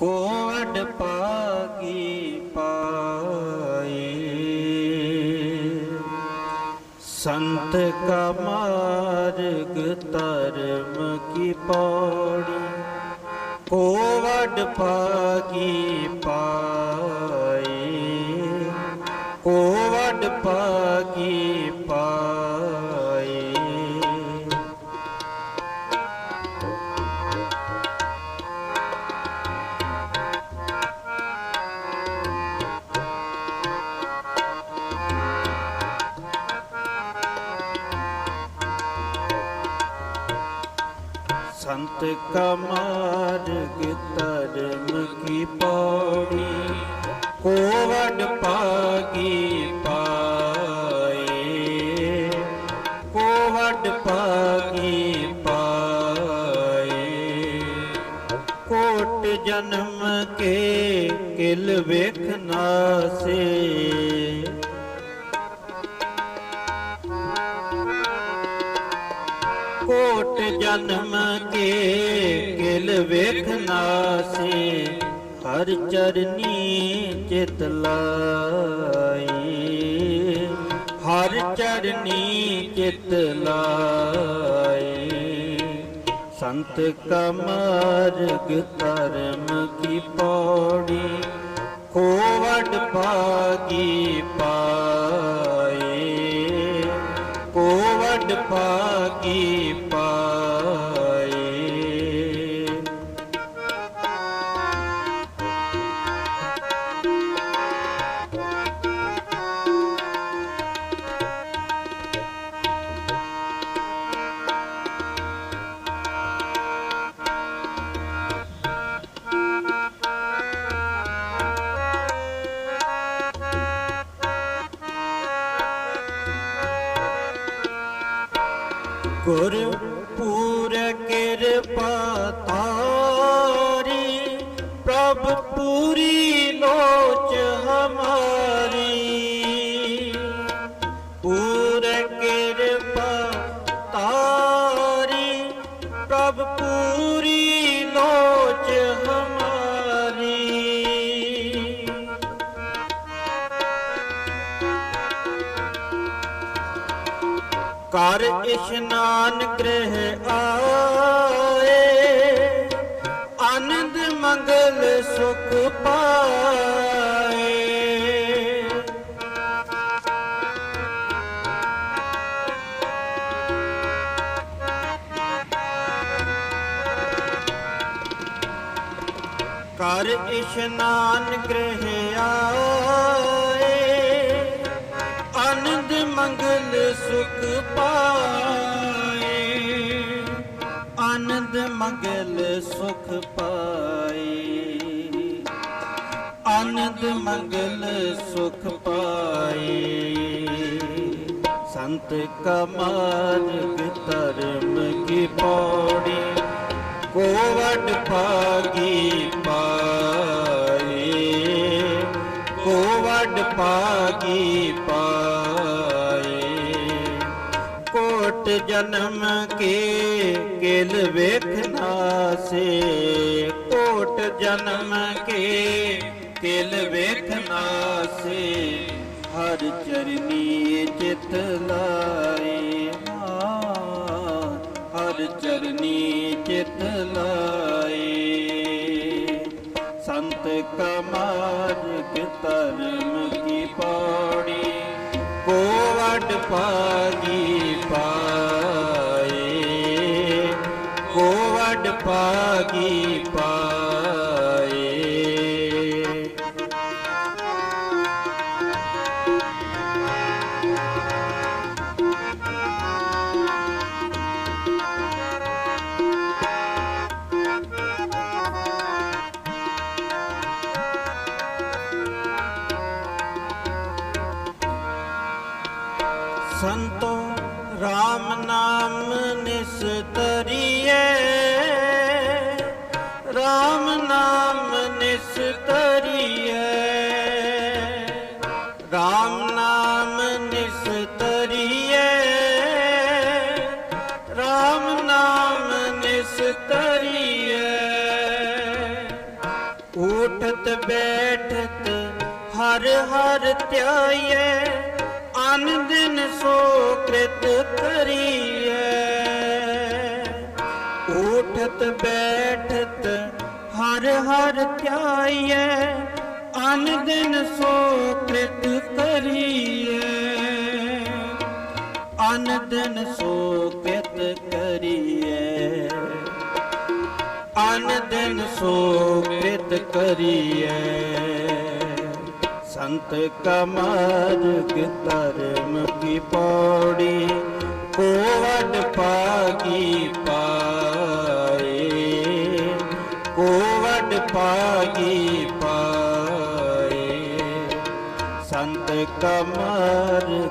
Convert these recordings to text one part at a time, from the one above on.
Code ਪਾਗੀ ਪਾਏ। ਸੰਤ ਕਾ ਮਾਰਗ ਧਰਮ ਕੀ ਪੌੜੀ। ਕੋਵਡ ਪਾਗੀ ਪਾਏ। ਕੋਵਡ ਪਾਗੀ ਸੰਤ ਕਾ ਮਾਰਗ ਧਰਮ ਕੀ ਪੌੜੀ ਕੋਵਡ ਪਾਗੀ ਪਾਏ। ਕੋਵਡ ਪਾਗੀ ਪਾਏ। ਕੋਟ ਜਨਮ ਕੇ ਕਿਲ ਵੇਖਨਾ ਸੇ। ਕਿਲ ਹਰ ਚਰਨੀ ਚਿਤ ਲਾਈ। ਹਰ ਚਰਨੀ ਚਿਤ ਲਾਈ। ਸੰਤ ਕਮਰਗ ਧਰਮ ਕੀ ਪੌੜੀ, ਕੋਵਡ ਭਾਗੀ ਪਾਏ ਕੋਵਡ ਪਾਗੀ ਪਾਏ Guru ਕਰ ਇਸ਼ਨਾਨ ਗ੍ਰਹਿ ਆਏ। ਆਨੰਦ ਮੰਗਲ ਸੁਖ ਪਾਏ। ਕਰ ਇਸ਼ਨਾਨ ਗ੍ਰਹਿ ਆਏ। ਮੰਗਲ ਸੁਖ ਪਾਏ। ਆਨੰਦ ਮੰਗਲ ਸੁਖ ਪਾਏ। ਆਨੰਦ ਮੰਗਲ ਸੁਖ ਪਾਏ। ਸੰਤ ਕਾ ਮਾਰਗ ਧਰਮ ਕੀ ਪੌੜੀ, ਕੋਵਡ ਪਾਗੀ ਪਾਏ। ਕੋਵਡ ਪਾਗੀ ਜਨਮ ਕੇ ਕਿਲ ਵੇਖਨਾ ਸੇ। ਕੋਟ ਜਨਮ ਕੇ ਕਿਲ ਵੇਖਨਾ ਸੇ। ਹਰ ਚਰਨੀ ਚਿਤ ਲਾਏ ਹਾਂ, ਹਰ ਚਰਨੀ ਚਿਤ ਲਾਏ ਸੰਤ ਕਮਾਜ ਮਾਰਗ ਧਰਮ ਕੀ ਪੌੜੀ ਕੋਵਡ ਪਾਗੀ ਕੋਵਡ ਪਾਗੀ ਪਾਏ। ਸੰਤੋ RAM ਨਾਮ ਨਿਸਤਰੀਏ। ਹਰ ਹਰ ਧਿਆਈਐ ਅਨ ਦਿਨ ਸੋ ਕ੍ਰਿਤ ਕਰੀਐ। ਉਠਤ ਬੈਠਤ ਹਰ ਹਰ ਧਿਆਈਐ ਅਨ ਦਿਨ ਸੋ ਕ੍ਰਿਤ ਕਰੀਐ। ਅਨ ਦਿਨ ਸੋ ਕ੍ਰਿਤ ਕਰੀਐ ਅਨ ਦਿਨ ਸੋ ਕ੍ਰਿਤ ਕਰੀਐ। ਸੰਤ ਕਮਰ ਮਾਰਗ ਧਰਮ ਕੀ ਪੌੜੀ? ਕੋਵਡ ਪਾਗੀ ਪਾਏ। ਕੋਵਡ ਪਾਗੀ ਪਾਏ। ਸੰਤ ਕਮਰ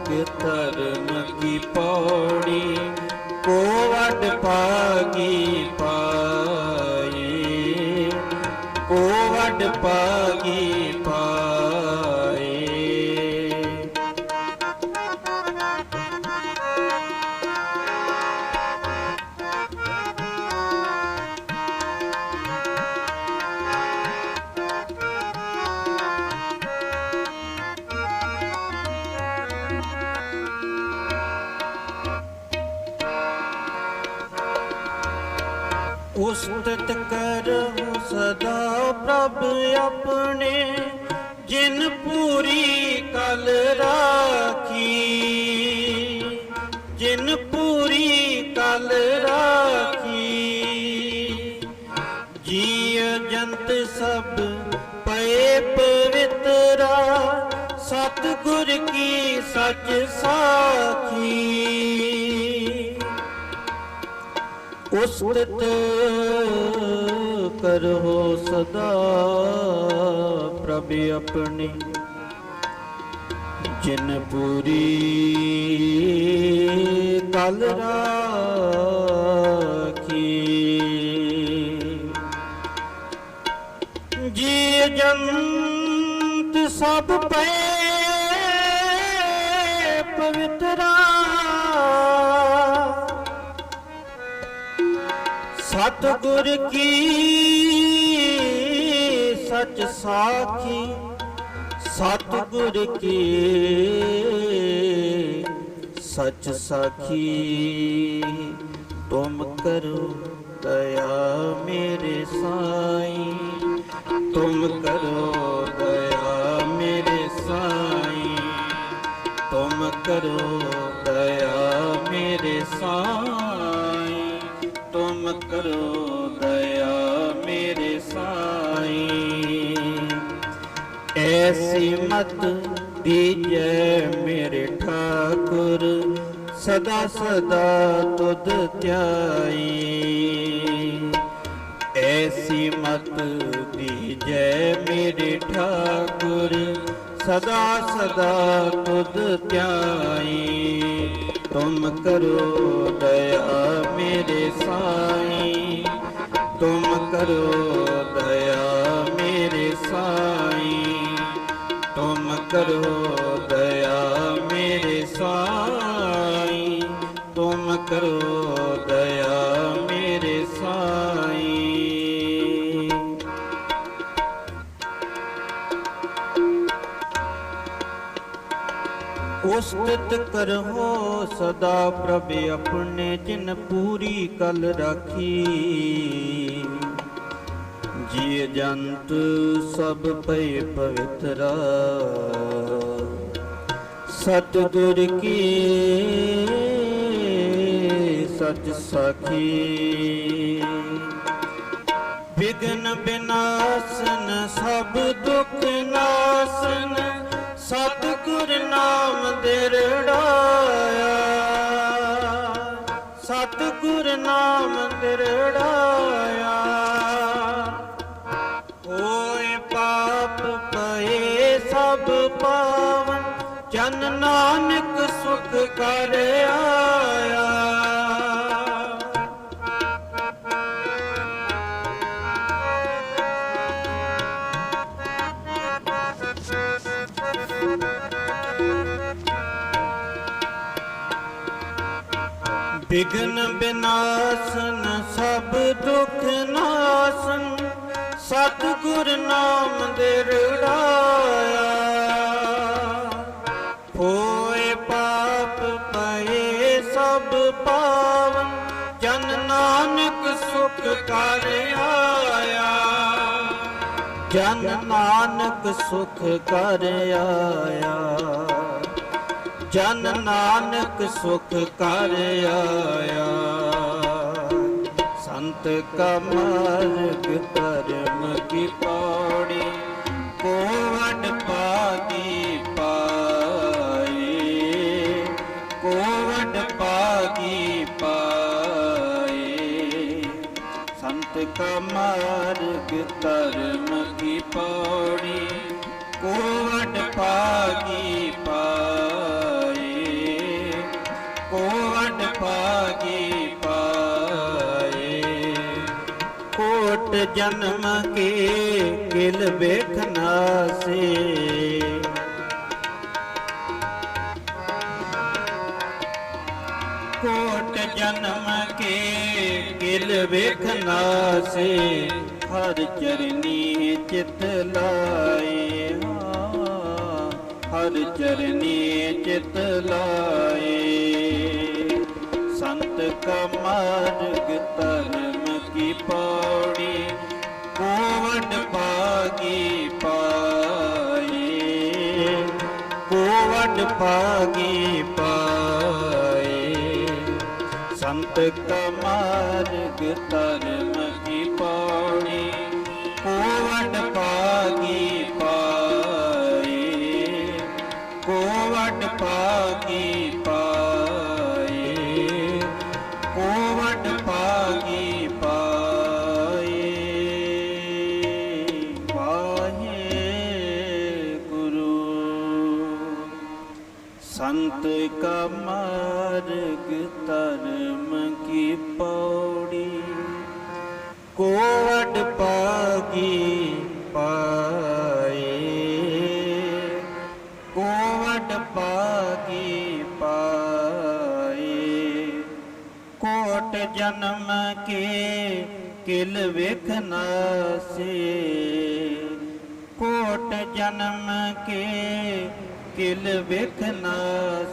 ਉਸਤਤ ਕਰਹੁ ਸਦਾ ਪ੍ਰਭ ਆਪਣੇ, ਜਿਨ ਪੂਰੀ ਕਲ ਰਾਖੀ। ਜਿਨ ਪੂਰੀ ਕਲ ਰਾਖੀ। ਜੀ ਜੰਤ ਸਭ ਪਏ ਪਵਿੱਤਰਾ, ਸਤਿਗੁਰ ਕੀ ਸੱਚ ਸਾਖੀ। ਉਸਤਤ ਕਰੋ ਸਦਾ ਪ੍ਰਭ ਆਪਣੀ ਜਿਨ ਪੂਰੀ ਕਲ ਰਾਖੀ। ਜੀ ਜੰਤ ਸਭ ਸਤਿਗੁਰ ਕੀ ਸਚ ਸਾਖੀ? ਸਤਿਗੁਰ ਕੀ ਸਚ ਸਾਖੀ? ਤੁਮ ਕਰੋ ਦਇਆ ਮੇਰੇ ਸਾਈ। ਤੁਮ ਕਰੋ ਦਇਆ ਮੇਰੇ ਸਾਈ। ਤੁਮ ਕਰੋ ਦਇਆ ਮੇਰੇ ਸਾਈ। ਤੁਮ ਕਰੋ ਦਇਆ ਮੇਰੇ ਸਾਈ। ਐਸੀ ਮਤ ਦੀਜੈ ਮੇਰੇ ਠਾਕੁਰ, ਸਦਾ ਸਦਾ ਤੁਧ ਧਿਆਈ। ਐਸੀ ਮਤ ਦੀਜੈ ਮੇਰੇ ਠਾਕੁਰ, ਸਦਾ ਸਦਾ ਤੁਧ ਧਿਆਈ। ਤੁਮ ਕਰੋ ਦਇਆ ਮੇਰੇ ਸਾਈ ਤੁਮ ਕਰੋ ਦਇਆ ਮੇਰੇ ਸਾਈ ਤੁਮ ਕਰੋ ਦਇਆ ਮੇਰੇ ਸਾਈ ਤੁਮ ਕਰੋ ਦਇਆ ਮੇਰੇ ਸਾਈ ਉਸਤਤ ਕਰੋ ਸਦਾ ਪ੍ਰਭ ਆਪਣੇ ਜਿਨ ਪੂਰੀ ਕਲ ਰਾਖੀ। ਜੀ ਜੰਤ ਸਭ ਪਏ ਪਵਿੱਤਰਾ। ਸਤਿਗੁਰ ਕੀ ਸਚ ਸਾਖੀ। ਵਿਗਨ ਬਿਨਾਸਨ ਸਭ ਦੁਖ ਨਾਸਨ ਨਾਮ ਹੋਏ ਪਾਪ ਪਏ ਸਭ ਪਾਵਨ ਜਨ ਨਾਨਕ ਸੁਖ ਕਰ ਆਇਆ। ਬਿਗਨ ਬਿਨਾਸਨ ਸਤਿਗੁਰ ਨਾਮ ਦੇ ਰੜਾਇਆ। ਹੋਏ ਪਾਪ ਪਏ ਸਭ ਪਾਵਨ, ਜਨ ਨਾਨਕ ਸੁਖ ਕਰ ਆਇਆ। ਜਨ ਨਾਨਕ ਸੁਖ ਕਰ ਆਇਆ। ਜਨ ਨਾਨਕ ਸੁਖ ਕਰ ਆਇਆ। ਸੰਤ ਕਾ ਮਾਰਗ ਧਰਮ ਕੀ ਪੌੜੀ ਕੋਵਡ ਪਾਗੀ ਪਾਏ ਕੋਵਡ ਪਾਗੀ ਪਾਏ ਸੰਤ ਕਾ ਮਾਰਗ ਕੀ ਪੌੜੀ ਕੋਵਡ ਪਾਗੀ ਜਨਮ ਕੇ ਕਿਲ ਵੇਖਨਾ ਸੇ। ਕੋਟ ਜਨਮ ਕੇ ਕਿਲ ਵੇਖਨਾ ਸੇ। ਹਰ ਚਰਨੀ ਚਿਤ ਲਾਏ ਹਰ ਚਰਨੀ ਚਿਤ ਲਾਏ। ਸੰਤ ਕਾ ਮਾਰਗ ਧਰਮ ਕੀ ਪੌੜੀ ਕੋਵਡ ਪਾਗੀ ਪਾਏ ਕੋਵਡ ਪਾਗੀ ਪਾਏ ਸੰਤ ਕਾ ਧਰਮ ਕੀ ਪੌੜੀ ਕੋਵਡ ਪਾਗੀ ਪਾਏ ਕੋਵਡ ਪਾਗੀ ਜਨਮ ਕੇ ਕਿਲ ਵੇਖਨਾ ਸੇ। ਕੋਟ ਜਨਮ ਕੇ ਕਿਲ ਵੇਖਨਾ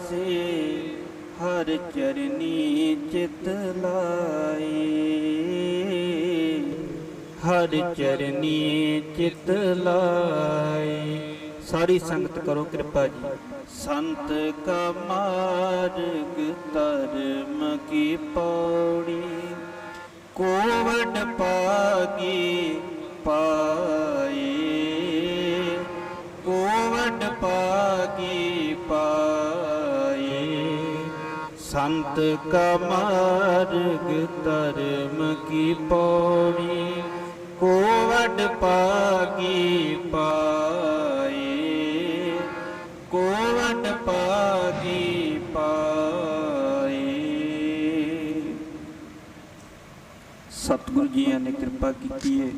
ਸੇ। ਹਰ ਚਰਨੀ ਚਿਤ ਲਾਏ। ਹਰ ਚਰਨੀ ਚਿਤ ਲਾਏ। ਸਾਰੀ ਸੰਗਤ ਕਰੋ ਕਿਰਪਾ ਜੀ। ਸੰਤ ਕਾ ਮਾਰਗ ਧਰਮ ਕੀ ਪੌੜੀ, ਕੋਵਡ ਪਾਗੀ ਪਾਏ। ਕੋਵਡ ਪਾਗੀ ਪਾਏ। ਸੰਤ ਕਾ ਮਾਰਗ ਧਰਮ ਕੀ ਪੌੜੀ, ਕੋਵਡ ਪਾਗੀ ਪਾਏ ਸਤਿਗੁਰੂ ਜੀਆਂ ਨੇ ਕਿਰਪਾ ਕੀਤੀ ਹੈ